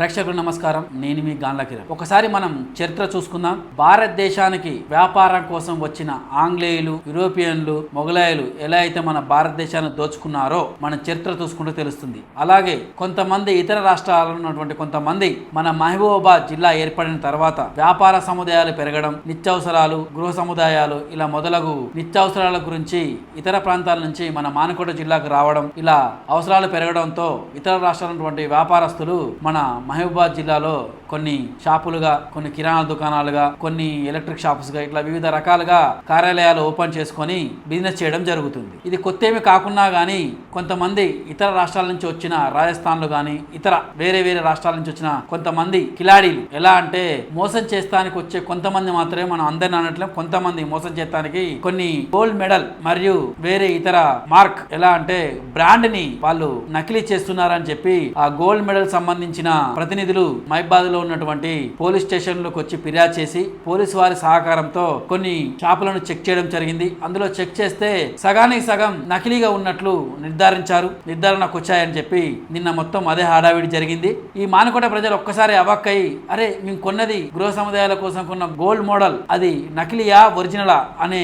ప్రేక్షకులు నమస్కారం. నేను మీ గాన్ల కిరణ్. ఒకసారి మనం చరిత్ర చూసుకుందాం. భారతదేశానికి వ్యాపారం కోసం వచ్చిన ఆంగ్లేయులు యూరోపియన్లు మొఘలాయులు ఎలా అయితే మన భారతదేశాన్ని దోచుకున్నారో మన చరిత్ర చూసుకుంటే తెలుస్తుంది. అలాగే కొంతమంది ఇతర రాష్ట్రాలలో ఉన్నటువంటి కొంతమంది మన మహబూబాబాద్ జిల్లా ఏర్పడిన తర్వాత వ్యాపార సముదాయాలు పెరగడం నిత్యావసరాలు గృహ సముదాయాలు ఇలా మొదలగు నిత్యావసరాల గురించి ఇతర ప్రాంతాల నుంచి మన మానకోట జిల్లాకు రావడం ఇలా అవసరాలు పెరగడంతో ఇతర రాష్ట్రాలటువంటి వ్యాపారస్తులు మన మహబూబాద్ జిల్లాలో కొన్ని షాపులుగా కొన్ని కిరాణా దుకాణాలుగా కొన్ని ఎలక్ట్రిక్ షాప్స్గా ఇట్లా వివిధ రకాలుగా కార్యాలయాలు ఓపెన్ చేసుకొని బిజినెస్ చేయడం జరుగుతుంది. ఇది కొత్త ఏమి కాకున్నా కానీ కొంతమంది ఇతర రాష్ట్రాల నుంచి వచ్చిన రాజస్థాన్లు కానీ ఇతర వేరే వేరే రాష్ట్రాల నుంచి వచ్చిన కొంతమంది కిలాడీలు. ఎలా అంటే మోసం చేస్తానికి వచ్చే కొంతమంది మాత్రమే మనం అందరిని అనట్లేం కొంతమంది మోసం చేస్తానికి కొన్ని గోల్డ్ మెడల్ మరియు వేరే ఇతర మార్క్. ఎలా అంటే బ్రాండ్ని వాళ్ళు నకిలీ చేస్తున్నారని చెప్పి ఆ గోల్డ్ మెడల్ సంబంధించిన ప్రతినిధులు మైబాద్లో ఉన్నటువంటి పోలీస్ స్టేషన్లోకి వచ్చి ఫిర్యాదు చేసి పోలీసు వారి సహకారంతో కొన్ని షాపులను చెక్ చేయడం జరిగింది. అందులో చెక్ చేస్తే సగానికి సగం నకిలీగా ఉన్నట్లు నిర్ధారించారు. నిర్ధారణకు వచ్చాయని చెప్పి నిన్న మొత్తం అదే హడావిడి జరిగింది. ఈ మానకోట ప్రజలు ఒక్కసారి అవాక్కయి అరే మేము కొన్నది గృహ సముదాయాల కోసం కొన్న గోల్డ్ మోడల్. అది నకిలీయా ఒరిజినలా? అనే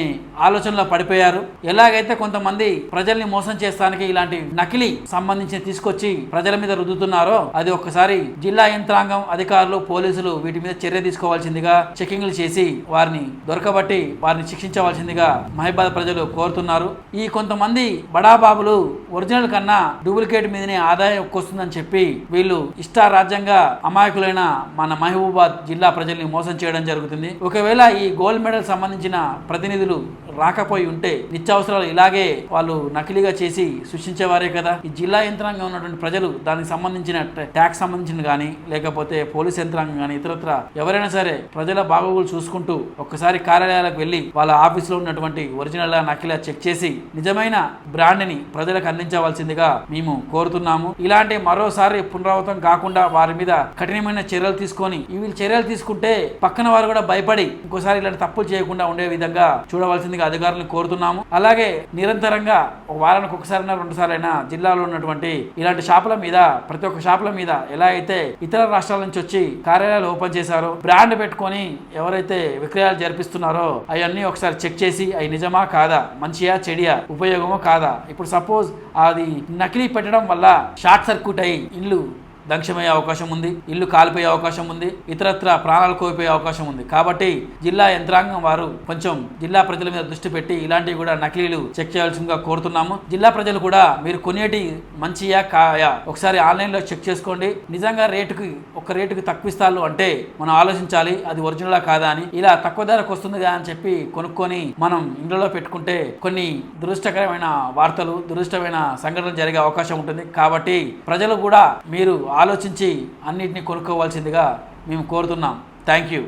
ఆలోచనలో పడిపోయారు. ఎలాగైతే కొంతమంది ప్రజల్ని మోసం చేస్తానికి ఇలాంటి నకిలీ సంబంధించి తీసుకొచ్చి ప్రజల మీద రుద్దుతున్నారో అది ఒక్కసారి జిల్లా యంత్రాంగం అధికారులు పోలీసులు వీటి మీద చర్య తీసుకోవాల్సిందిగా చెకింగ్లు చేసి వారిని దొరకబట్టి వారిని శిక్షించవలసిందిగా మహిబాద్ ప్రజలు కోరుతున్నారు. ఈ కొంతమంది బడాబాబులు ఒరిజినల్ కన్నా డూప్లికేట్ మీదనే ఆదాయం వస్తుందని చెప్పి వీళ్ళు ఇష్టారాజ్యంగా అమాయకులైన మన మహబూబాద్ జిల్లా ప్రజల్ని మోసం చేయడం జరుగుతుంది. ఒకవేళ ఈ గోల్డ్ మెడల్ సంబంధించిన ప్రతినిధులు రాకపోయి ఉంటే నిత్యావసరాలు ఇలాగే వాళ్ళు నకిలీగా చేసి సృష్టించేవారే కదా. ఈ జిల్లా యంత్రాంగం ఉన్నటువంటి ప్రజలు దానికి సంబంధించిన ట్యాక్స్ సంబంధించిన కానీ లేకపోతే పోలీస్ యంత్రాంగం కానీ ఇతరత్ర ఎవరైనా సరే ప్రజల బాగోగులు చూసుకుంటూ ఒక్కసారి కార్యాలయాలకు వెళ్ళి వాళ్ళ ఆఫీసులో ఉన్నటువంటి ఒరిజినల్ నకిలా చెక్ చేసి నిజమైన బ్రాండ్ని ప్రజలకు అందించవలసిందిగా మేము కోరుతున్నాము. ఇలాంటి మరోసారి పునరావృతం కాకుండా వారి మీద కఠినమైన చర్యలు తీసుకొని వీళ్ళు చర్యలు తీసుకుంటే పక్కన వారు కూడా భయపడి ఇంకోసారి ఇలాంటి తప్పులు చేయకుండా ఉండే విధంగా చూడవలసిందిగా అధికారులను కోరుతున్నాము. అలాగే నిరంతరంగా వారానికి ఒకసారైనా రెండుసారైనా జిల్లాలో ఉన్నటువంటి ఇలాంటి షాపుల మీద ప్రతి ఒక్క షాపుల మీద ఎలా అయితే ఇతర రాష్ట్రాల నుంచి వచ్చి కార్యాలయాలు ఓపెన్ చేశారో. బ్రాండ్ పెట్టుకొని ఎవరైతే విక్రయాలు జరిపిస్తున్నారో అవన్నీ ఒకసారి చెక్ చేసి అవి నిజమా కాదా? మంచియా చెడియా? ఉపయోగమో కాదా? ఇప్పుడు సపోజ్ అది నకిలీ పెట్టడం వల్ల షార్ట్ సర్క్యూట్ అయ్యి ఇల్లు దంక్షమయ్యే అవకాశం ఉంది ఇల్లు కాలిపోయే అవకాశం ఉంది ఇతరత్ర ప్రాణాలు కోల్పోయే అవకాశం ఉంది. కాబట్టి జిల్లా యంత్రాంగం వారు కొంచెం జిల్లా ప్రజల మీద దృష్టి పెట్టి ఇలాంటివి కూడా నకిలీలు చెక్ చేయాల్సిందిగా కోరుతున్నాము. జిల్లా ప్రజలు కూడా మీరు కొనేటి మంచియా కాయా ఒకసారి ఆన్లైన్లో చెక్ చేసుకోండి. నిజంగా రేటుకి ఒక రేటుకి తక్కువిస్తారు అంటే మనం ఆలోచించాలి అది ఒరిజినలా కాదా అని. ఇలా తక్కువ ధరకు వస్తుంది కదా అని చెప్పి కొనుక్కొని మనం ఇంట్లో పెట్టుకుంటే కొన్ని దురదృష్టకరమైన వార్తలు దురదృష్టమైన సంఘటనలు జరిగే అవకాశం ఉంటుంది. కాబట్టి ప్రజలు కూడా మీరు ఆలోచించి అన్నిటిని కొనుక్కోవాల్సిందిగా మేము కోరుతున్నాం. Thank you